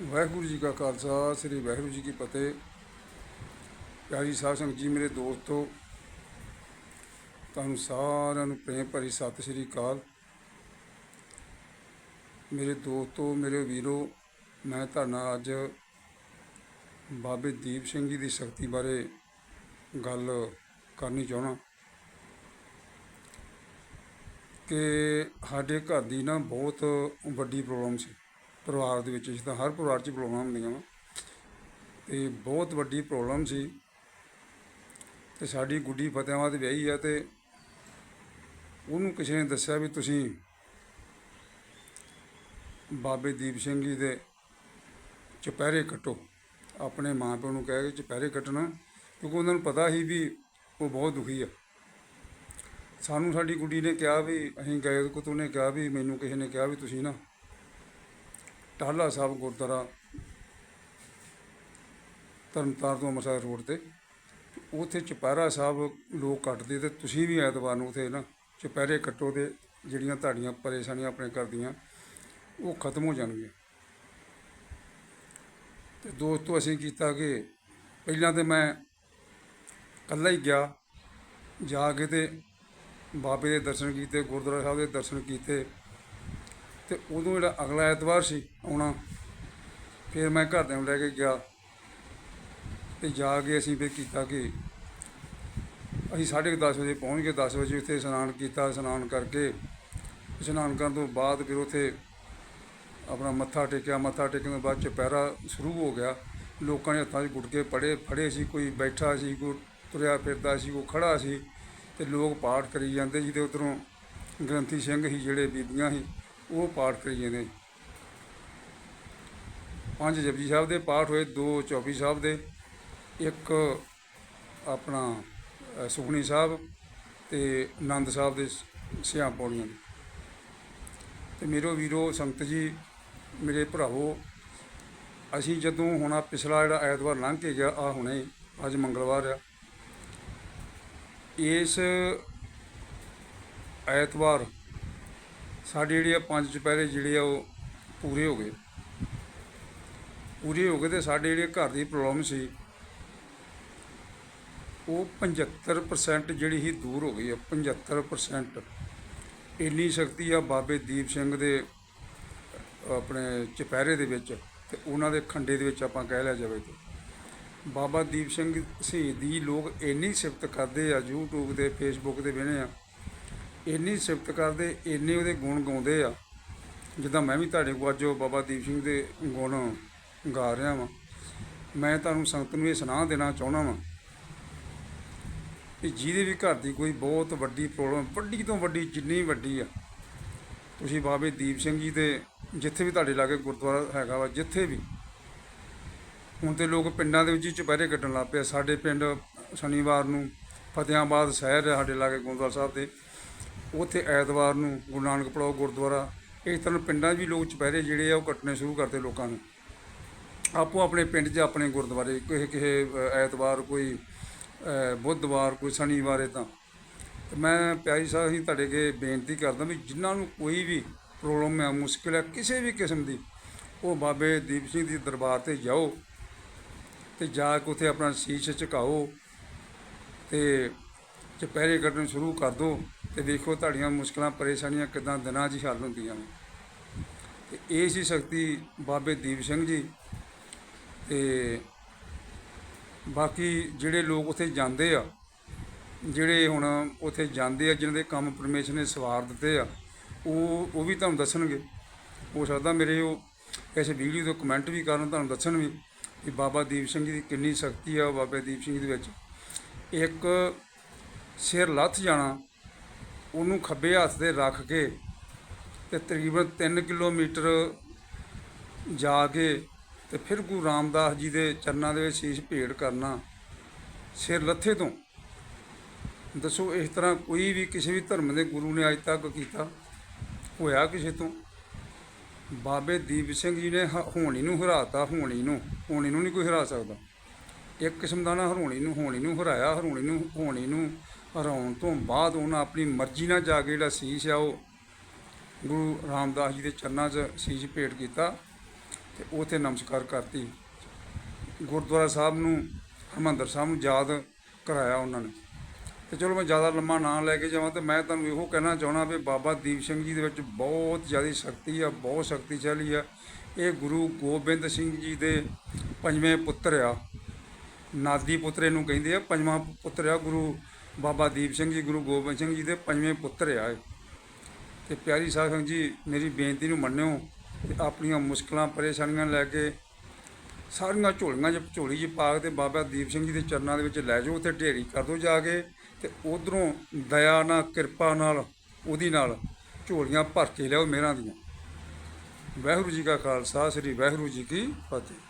ਵਾਹਿਗੁਰੂ ਜੀ ਕਾ ਖਾਲਸਾ, ਸ੍ਰੀ ਵਾਹਿਗੁਰੂ ਜੀ ਕੀ ਫਤਿਹ। ਪਿਆਰੀ ਸਾਧ ਸੰਗਤ ਜੀ, ਮੇਰੇ ਦੋਸਤੋ, ਤੁਹਾਨੂੰ ਸਾਰਿਆਂ ਨੂੰ ਪ੍ਰੇਮ ਭਰੀ ਸਤਿ ਸ੍ਰੀ ਅਕਾਲ। ਮੇਰੇ ਦੋਸਤੋ, ਮੇਰੇ ਵੀਰੋ, ਮੈਂ ਤੁਹਾਡੇ ਅੱਜ ਬਾਬੇ ਦੀਪ ਸਿੰਘ ਜੀ ਦੀ ਸ਼ਕਤੀ ਬਾਰੇ ਗੱਲ ਕਰਨੀ ਚਾਹਣਾ ਕਿ ਸਾਡੇ ਘਰ ਦੀ ਨਾ ਬਹੁਤ ਵੱਡੀ ਪ੍ਰੋਬਲਮ ਸੀ। ਪਰਿਵਾਰ ਦੇ ਵਿੱਚ ਜਿੱਦਾਂ ਹਰ ਪਰਿਵਾਰ 'ਚ ਪ੍ਰੋਬਲਮਾਂ ਹੁੰਦੀਆਂ ਵਾ। ਅਤੇ ਬਹੁਤ ਵੱਡੀ ਪ੍ਰੋਬਲਮ ਸੀ। ਅਤੇ ਸਾਡੀ ਗੁੱਡੀ ਫਤਿਆਵਾਂ ਤੇ ਵਿਆਹੀ ਆ ਅਤੇ ਉਹਨੂੰ ਕਿਸੇ ਨੇ ਦੱਸਿਆ ਵੀ ਤੁਸੀਂ ਬਾਬੇ ਦੀਪ ਸਿੰਘ ਜੀ ਦੇ ਚੁਪਹਿਰੇ ਕੱਟੋ। ਆਪਣੇ ਮਾਂ ਪਿਓ ਨੂੰ ਕਹਿ ਕੇ ਚੁਪਹਿਰੇ ਕੱਟਣਾ, ਕਿਉਂਕਿ ਉਹਨਾਂ ਨੂੰ ਪਤਾ ਸੀ ਵੀ ਉਹ ਬਹੁਤ ਦੁਖੀ ਆ। ਸਾਨੂੰ ਸਾਡੀ ਗੁੱਡੀ ਨੇ ਕਿਹਾ ਵੀ, ਅਸੀਂ ਗਏ ਉਹਦੇ ਕੋਲ ਉਹਨੇ ਕਿਹਾ ਵੀ, ਮੈਨੂੰ ਕਿਸੇ ਨੇ ਕਿਹਾ ਵੀ ਤੁਸੀਂ ਨਾ ਟਾਹਲਾ ਸਾਹਿਬ ਗੁਰਦੁਆਰਾ ਤਰਨਤਾਰਨ ਤੋਂ ਅੰਮ੍ਰਿਤਸਰ ਰੋਡ ਤੇ, ਉੱਥੇ ਚੁਪਹਿਰਾ ਸਾਹਿਬ ਲੋਕ ਕੱਟਦੇ ਤੇ ਤੁਸੀਂ ਵੀ ਐਤਵਾਰ ਨੂੰ ਉੱਥੇ ਨਾ ਚੁਪਹਿਰੇ ਕੱਟੋ ਤੇ ਜਿਹੜੀਆਂ ਤੁਹਾਡੀਆਂ ਪਰੇਸ਼ਾਨੀਆਂ ਆਪਣੇ ਘਰ ਦੀਆਂ, ਉਹ ਖਤਮ ਹੋ ਜਾਣਗੀਆਂ। ਤੇ ਦੋਸਤੋ, ਅਸੀਂ ਕੀਤਾ ਕਿ ਪਹਿਲਾਂ ਤੇ ਮੈਂ ਇਕੱਲਾ ਹੀ ਗਿਆ, ਜਾ ਕੇ ਤੇ ਬਾਬੇ ਦੇ ਦਰਸ਼ਨ ਕੀਤੇ, ਗੁਰਦੁਆਰਾ ਸਾਹਿਬ ਦੇ ਦਰਸ਼ਨ ਕੀਤੇ। ਤੇ ਉਦੋਂ ਜਿਹੜਾ ਅਗਲਾ ਐਤਵਾਰ ਸੀ ਆਉਣਾ, ਫਿਰ ਮੈਂ ਘਰਦਿਆਂ ਨੂੰ ਲੈ ਕੇ ਗਿਆ। ਤੇ ਜਾ ਕੇ ਅਸੀਂ ਫਿਰ ਕੀਤਾ ਕਿ ਅਸੀਂ 10:30 ਵਜੇ ਪਹੁੰਚ ਗਏ। 10 ਵਜੇ ਉੱਥੇ ਇਸ਼ਨਾਨ ਕੀਤਾ, ਇਸ਼ਨਾਨ ਕਰਕੇ ਇਸ਼ਨਾਨ ਕਰਨ ਤੋਂ ਬਾਅਦ ਫਿਰ ਉੱਥੇ ਆਪਣਾ ਮੱਥਾ ਟੇਕਿਆ। ਮੱਥਾ ਟੇਕਣ ਤੋਂ ਬਾਅਦ ਚੁਪਹਿਰਾ ਸ਼ੁਰੂ ਹੋ ਗਿਆ। ਲੋਕਾਂ ਨੇ ਹੱਥਾਂ 'ਚ ਗੁਟਕੇ ਪੜੇ ਫੜੇ ਸੀ। ਕੋਈ ਬੈਠਾ ਸੀ, ਕੋਈ ਤੁਰਿਆ ਫਿਰਦਾ ਸੀ, ਕੋਈ ਖੜਾ ਸੀ। ਤੇ ਲੋਕ ਪਾਠ ਕਰੀ ਜਾਂਦੇ ਜਿਹਦੇ ਉਧਰੋਂ ਗ੍ਰੰਥੀ ਸਿੰਘ ਹੀ ਜਿਹੜੇ ਬੀਬੀਆਂ ਸੀ ਉਹ ਪਾਠ ਕਰੀ ਜਾਂਦੇ ਪੰਜ ਜਪਜੀ ਸਾਹਿਬ ਦੇ ਪਾਠ ਹੋਏ ਦੋ ਚੌਪੀ ਸਾਹਿਬ ਦੇ ਇੱਕ ਆਪਣਾ ਅ, ਸੁਖਣੀ ਸਾਹਿਬ ਤੇ ਆਨੰਦ ਸਾਹਿਬ ਦੇ ਸਿਆਂ ਪੌੜੀਆਂ ਦੇ। ਤੇ ਮੇਰੋ ਵੀਰੋ ਸੰਗਤ ਜੀ ਮੇਰੇ ਭਰਾਵੋ ਅਸੀਂ ਜਦੋਂ ਹੁਣ ਆਹ ਪਿਛਲਾ ਜਿਹੜਾ ਐਤਵਾਰ ਲੰਘ ਕੇ ਗਿਆ ਆ ਹੁਣੇ ਅੱਜ ਮੰਗਲਵਾਰ ਆ ਇਸ ਐਤਵਾਰ ਸਾਡੇ ਜਿਹੜੇ ਆ ਪੰਜ ਚੁਪਹਿਰੇ ਜਿਹੜੇ ਆ ਉਹ ਪੂਰੇ ਹੋ ਗਏ। ਪੂਰੇ ਹੋ ਗਏ ਤੇ ਸਾਡੇ ਜਿਹੜੇ ਘਰ ਦੀ ਪ੍ਰੋਬਲਮ ਸੀ, ਉਹ 75% ਜਿਹੜੀ ਹੀ ਦੂਰ ਹੋ ਗਈ ਆ। 75% ਇੰਨੀ ਸ਼ਕਤੀ ਆ ਬਾਬੇ ਦੀਪ ਸਿੰਘ ਦੇ ਆਪਣੇ ਚਪਹਿਰੇ ਦੇ ਵਿੱਚ ਤੇ ਉਹਨਾਂ ਦੇ ਖੰਡੇ ਦੇ ਵਿੱਚ ਆਪਾਂ ਕਹਿ ਲਿਆ ਜਾਵੇ ਤੇ। ਬਾਬਾ ਦੀਪ ਸਿੰਘ ਸ਼ਹੀਦ ਦੀ ਲੋਕ ਇੰਨੀ ਸਿਫਤ ਕਰਦੇ ਆ, YouTube ਤੇ, Facebook ਤੇ ਵੇਖਦੇ ਆ। ਇੰਨੀ ਸਿਫਤ ਕਰਦੇ, ਇੰਨੇ ਉਹਦੇ ਗੁਣ ਗਾਉਂਦੇ ਆ। ਜਿੱਦਾਂ ਮੈਂ ਵੀ ਤੁਹਾਡੇ ਕੋਲ ਅੱਜ ਉਹ ਬਾਬਾ ਦੀਪ ਸਿੰਘ ਦੇ ਗੁਣ ਗਾ ਰਿਹਾ ਵਾਂ। ਮੈਂ ਤੁਹਾਨੂੰ ਸੰਗਤ ਨੂੰ ਇਹ ਸੁਣਾ ਦੇਣਾ ਚਾਹੁੰਦਾ ਵਾਂ ਕਿ ਜਿਹਦੇ ਵੀ ਘਰ ਦੀ ਕੋਈ ਬਹੁਤ ਵੱਡੀ ਪ੍ਰੋਬਲਮ ਵੱਡੀ ਤੋਂ ਵੱਡੀ ਜਿੰਨੀ ਵੱਡੀ ਆ। ਤੁਸੀਂ ਬਾਬੇ ਦੀਪ ਸਿੰਘ ਜੀ ਦੇ ਜਿੱਥੇ ਵੀ ਤੁਹਾਡੇ ਲਾਗੇ ਗੁਰਦੁਆਰਾ ਹੈਗਾ ਵਾ, ਜਿੱਥੇ ਵੀ ਹੁਣ ਤੇ ਲੋਕ ਪਿੰਡਾਂ ਦੇ ਵਿੱਚ ਹੀ ਚੁਪਹਿਰੇ ਕੱਟਣ ਲੱਗ ਪਏ ਸਾਡੇ ਪਿੰਡ ਸ਼ਨੀਵਾਰ ਨੂੰ ਫਤਿਆਬਾਦ ਸ਼ਹਿਰ ਹੈ ਸਾਡੇ ਲਾਗੇ ਗੁਰਦੁਆਰਾ ਸਾਹਿਬ ਦੇ। ਉੱਥੇ ਐਤਵਾਰ ਨੂੰ ਗੁਰੂ ਨਾਨਕ ਪੜਾਓ ਗੁਰਦੁਆਰਾ। ਇਸ ਤਰ੍ਹਾਂ ਪਿੰਡਾਂ 'ਚ ਵੀ ਲੋਕ ਚੁਪਹਿਰੇ ਜਿਹੜੇ ਆ ਉਹ ਕੱਟਣੇ ਸ਼ੁਰੂ ਕਰਦੇ ਲੋਕਾਂ ਨੂੰ। ਆਪੋ ਆਪਣੇ ਪਿੰਡ 'ਚ ਆਪਣੇ ਗੁਰਦੁਆਰੇ, ਕਿਸੇ ਕਿਸੇ ਐਤਵਾਰ ਕੋਈ ਬੁੱਧਵਾਰ ਕੋਈ ਸ਼ਨੀਵਾਰ ਏਦਾਂ ਤੇ ਮੈਂ ਪਿਆਰੀ ਸਾਹਿਬ ਹੀ ਤੁਹਾਡੇ ਅੱਗੇ ਬੇਨਤੀ ਕਰਦਾ ਵੀ ਜਿਨ੍ਹਾਂ ਨੂੰ ਕੋਈ ਵੀ ਪ੍ਰੋਬਲਮ ਹੈ ਮੁਸ਼ਕਿਲ ਹੈ ਕਿਸੇ ਵੀ ਕਿਸਮ ਦੀ, ਉਹ ਬਾਬੇ ਦੀਪ ਸਿੰਘ ਦੀ ਦਰਬਾਰ ਤੇ ਜਾਓ। ਤੇ ਜਾ ਕੇ ਉੱਥੇ ਆਪਣਾ ਸੀਸ ਝੁਕਾਓ ਤੇ ਚੁਪਹਿਰੇ ਕੱਢਣ ਸ਼ੁਰੂ ਕਰ ਦਿਓ ਤੇ ਦੇਖੋ ਤੁਹਾਡੀਆਂ ਮੁਸ਼ਕਲਾਂ, ਪਰੇਸ਼ਾਨੀਆਂ ਕਿਦਾਂ ਦਿਨਾਂ 'ਚ ਹੀ ਹੱਲ ਹੁੰਦੀਆਂ ਨੇ। ਤੇ ਇਹ ਸੀ ਸ਼ਕਤੀ ਬਾਬੇ ਦੀਪ ਸਿੰਘ ਜੀ ਤੇ ਬਾਕੀ ਜਿਹੜੇ ਲੋਕ ਉੱਥੇ ਜਾਂਦੇ ਆ, ਜਿਹੜੇ ਹੁਣ ਉੱਥੇ ਜਾਂਦੇ ਆ, ਜਿਨ੍ਹਾਂ ਦੇ ਕੰਮ ਪਰਮੇਸ਼ਰ ਨੇ ਸਵਾਰ ਦਿੱਤੇ ਆ, ਉਹ ਉਹ ਵੀ ਤੁਹਾਨੂੰ ਦੱਸਣਗੇ। ਹੋ ਸਕਦਾ ਮੇਰੇ ਉਹ ਇਸ ਵੀਡੀਓ ਤੋਂ ਕਮੈਂਟ ਵੀ ਕਰਨ, ਤੁਹਾਨੂੰ ਦੱਸਣ ਵੀ। ਕਿ ਬਾਬਾ ਦੀਪ ਸਿੰਘ ਜੀ ਦੀ ਕਿੰਨੀ ਸ਼ਕਤੀ ਆ ਬਾਬਾ ਦੀਪ ਸਿੰਘ ਜੀ ਦੇ ਵਿੱਚ। ਇੱਕ ਸਿਰ ਲੱਥ ਜਾਣਾ, ਉਹਨੂੰ ਖੱਬੇ ਹੱਥ ਤੇ ਰੱਖ ਕੇ ਤੇ ਤਕਰੀਬਨ 3 ਕਿਲੋਮੀਟਰ ਜਾ ਕੇ ਤੇ ਫਿਰ ਗੁਰੂ ਰਾਮਦਾਸ ਜੀ ਦੇ ਚਰਨਾਂ ਦੇ ਵਿੱਚ ਸੀਸ ਭੇਟ ਕਰਨਾ ਸਿਰ ਲੱਥੇ ਤੋਂ। ਦੱਸੋ ਇਸ ਤਰ੍ਹਾਂ ਕੋਈ ਵੀ ਕਿਸੇ ਵੀ ਧਰਮ ਦੇ ਗੁਰੂ ਨੇ ਅੱਜ ਤੱਕ ਕੀਤਾ, ਹੋਇਆ ਕਿਸੇ ਤੋਂ? ਬਾਬੇ ਦੀਪ ਸਿੰਘ ਜੀ ਨੇ ਹ- ਹੋਣੀ ਨੂੰ ਹਰਾਤਾ, ਹੋਣੀ ਨੂੰ ਹੋਣੀ ਨੂੰ ਨਹੀਂ ਕੋਈ ਹਰਾ ਸਕਦਾ। ਇੱਕ ਕਿਸਮ ਦਾ ਨਾ ਹਰੋਣੀ ਨੂੰ, ਹੋਣੀ ਨੂੰ ਹਰਾਇਆ ਹਰੋਣੀ ਨੂੰ, ਹੋਣੀ ਨੂੰ ਹਰਾਉਣ ਤੋਂ ਬਾਅਦ ਉਹਨਾਂ ਆਪਣੀ ਮਰਜ਼ੀ ਨਾਲ ਜਾ ਕੇ ਜਿਹੜਾ ਸੀਸ ਆ ਉਹ ਗੁਰੂ ਰਾਮਦਾਸ ਜੀ ਦੇ ਚਰਨਾਂ 'ਚ ਸੀਸ ਭੇਟ ਕੀਤਾ ਤੇ ਉਥੇ ਨਮਸਕਾਰ ਕਰਤੀ। ਗੁਰਦੁਆਰਾ ਸਾਹਿਬ ਨੂੰ, ਹਰਿਮੰਦਰ ਸਾਹਿਬ ਨੂੰ ਯਾਦ ਕਰਾਇਆ ਉਹਨਾਂ ਨੇ। ਤੇ ਚਲੋ ਮੈਂ ਜ਼ਿਆਦਾ ਲੰਮਾ ਨਾਂ ਲੈ ਕੇ ਜਾਵਾਂ ਤੇ ਮੈਂ ਤੁਹਾਨੂੰ ਇਹੋ ਕਹਿਣਾ ਚਾਹਣਾ ਵੀ ਬਾਬਾ ਦੀਪ ਸਿੰਘ ਜੀ ਦੇ ਵਿੱਚ ਬਹੁਤ ਜ਼ਿਆਦਾ ਸ਼ਕਤੀ ਆ, ਬਹੁਤ ਸ਼ਕਤੀਸ਼ਾਲੀ ਆ। ਇਹ ਗੁਰੂ ਗੋਬਿੰਦ ਸਿੰਘ ਜੀ ਦੇ ਪੰਜਵੇਂ ਪੁੱਤਰ ਆ। ਨਾਦੀ ਪੁੱਤਰ ਇਹਨੂੰ ਕਹਿੰਦੇ ਆ, ਪੰਜਵਾਂ ਪੁੱਤਰ ਆ ਗੁਰੂ ਬਾਬਾ ਦੀਪ ਸਿੰਘ ਜੀ, ਗੁਰੂ ਗੋਬਿੰਦ ਸਿੰਘ ਜੀ ਦੇ ਪੰਜਵੇਂ ਪੁੱਤਰ ਆ ਇਹ। ਤੇ ਪਿਆਰੀ ਸਾਧ ਸੰਗਤ ਜੀ, ਮੇਰੀ ਬੇਨਤੀ ਨੂੰ ਮੰਨਿਓ ਤੇ ਆਪਣੀਆਂ ਮੁਸ਼ਕਲਾਂ, ਪਰੇਸ਼ਾਨੀਆਂ ਲੈ ਕੇ ਸਾਰੀਆਂ ਝੋਲੀਆਂ 'ਚ, ਝੋਲੀ 'ਚ ਪਾ ਕੇ ਤੇ ਬਾਬਾ ਦੀਪ ਸਿੰਘ ਜੀ ਦੇ ਚਰਨਾਂ ਦੇ ਵਿੱਚ ਲੈ ਜਾਓ ਤੇ ਢੇਰੀ ਕਰ ਦਿਓ ਜਾ ਕੇ। ਤੇ ਉਧਰੋਂ ਦਇਆ ਨਾਲ, ਕਿਰਪਾ ਨਾਲ, ਉਹਦੀ ਨਾਲ ਝੋਲੀਆਂ ਭਰ ਕੇ ਲਿਆਓ ਮਿਹਰਾਂ ਦੀਆਂ। ਵਾਹਿਗੁਰੂ ਜੀ ਕਾ ਖਾਲਸਾ, ਸ੍ਰੀ ਵਾਹਿਗੁਰੂ ਜੀ ਕੀ ਫਤਿਹ।